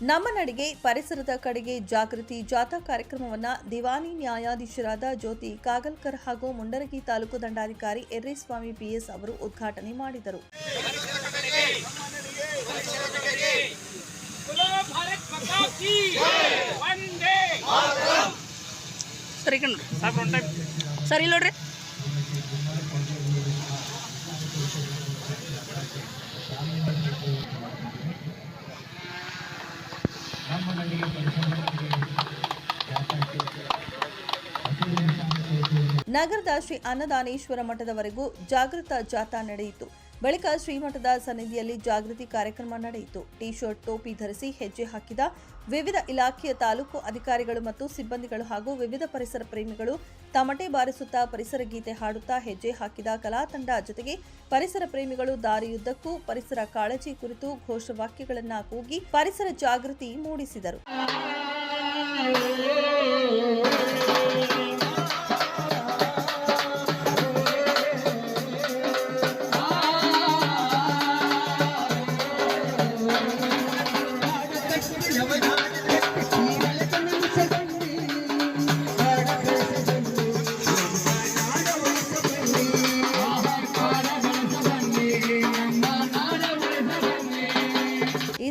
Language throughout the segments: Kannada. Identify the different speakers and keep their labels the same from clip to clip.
Speaker 1: ನಮ್ಮ ನಡಿಗೆ ಪರಿಸರದ ಕಡೆಗೆ ಜಾಗೃತಿ ಜಾಥಾ ಕಾರ್ಯಕ್ರಮವನ್ನು ದಿವಾನಿ ನ್ಯಾಯಾಧೀಶರಾದ ಜ್ಯೋತಿ ಕಾಗಲ್ಕರ್ ಹಾಗೂ ಮುಂಡರಗಿ ತಾಲೂಕು ದಂಡಾಧಿಕಾರಿ ಎರ್ರಿಸ್ವಾಮಿ ಪಿಎಸ್ ಅವರು ಉದ್ಘಾಟನೆ ಮಾಡಿದರು.
Speaker 2: ಸರಿ ನೋಡ್ರಿ. ನೋಡ್ರಿ
Speaker 1: ನಗರದ ಶ್ರೀ ಅನ್ನದಾನೇಶ್ವರ ಮಠದವರೆಗೂ ಜಾಗೃತ ಜಾಥಾ ನಡೆಯಿತು. ಬಳಿಕ ಶ್ರೀಮಠದ ಸನ್ನಿಧಿಯಲ್ಲಿ ಜಾಗೃತಿ ಕಾರ್ಯಕ್ರಮ ನಡೆಯಿತು. ಟಿ ಶರ್ಟ್ ಟೋಪಿ ಧರಿಸಿ ಹೆಜ್ಜೆ ಹಾಕಿದ ವಿವಿಧ ಇಲಾಖೆಯ ತಾಲೂಕು ಅಧಿಕಾರಿಗಳು ಮತ್ತು ಸಿಬ್ಬಂದಿಗಳು ಹಾಗೂ ವಿವಿಧ ಪರಿಸರ ಪ್ರೇಮಿಗಳು ತಮಟೆ ಬಾರಿಸುತ್ತಾ ಪರಿಸರ ಗೀತೆ ಹಾಡುತ್ತಾ ಹೆಜ್ಜೆ ಹಾಕಿದ ಕಲಾ ತಂಡ ಜೊತೆಗೆ ಪರಿಸರ ಪ್ರೇಮಿಗಳು ದಾರಿಯುದ್ದಕ್ಕೂ ಪರಿಸರ ಕಾಳಜಿ ಕುರಿತು ಘೋಷವಾಕ್ಯಗಳನ್ನ ಕೂಗಿ ಪರಿಸರ ಜಾಗೃತಿ ಮೂಡಿಸಿದರು.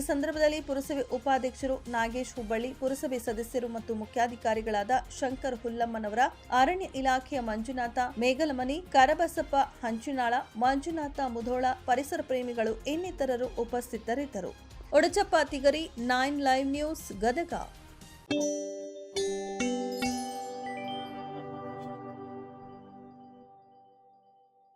Speaker 1: ಸಂದರ್ಭದಲ್ಲಿ ಪುರಸಭೆ ಉಪಾಧ್ಯಕ್ಷರು ನಾಗೇಶ್ ಹುಬ್ಬಳ್ಳಿ, ಪುರಸಭೆ ಸದಸ್ಯರು ಮತ್ತು ಮುಖ್ಯಾಧಿಕಾರಿಗಳಾದ ಶಂಕರ್ ಹುಲ್ಲಮ್ಮನವರ, ಅರಣ್ಯ ಇಲಾಖೆಯ ಮಂಜುನಾಥ ಮೇಘಲಮನಿ ಕರಬಸಪ್ಪ ಹಂಚಿನಾಳ, ಮಂಜುನಾಥ ಮುಧೋಳ, ಪರಿಸರ ಪ್ರೇಮಿಗಳು ಇನ್ನಿತರರು ಉಪಸ್ಥಿತರಿದ್ದರು. Odachappa Tigari, nine live news, Gadag.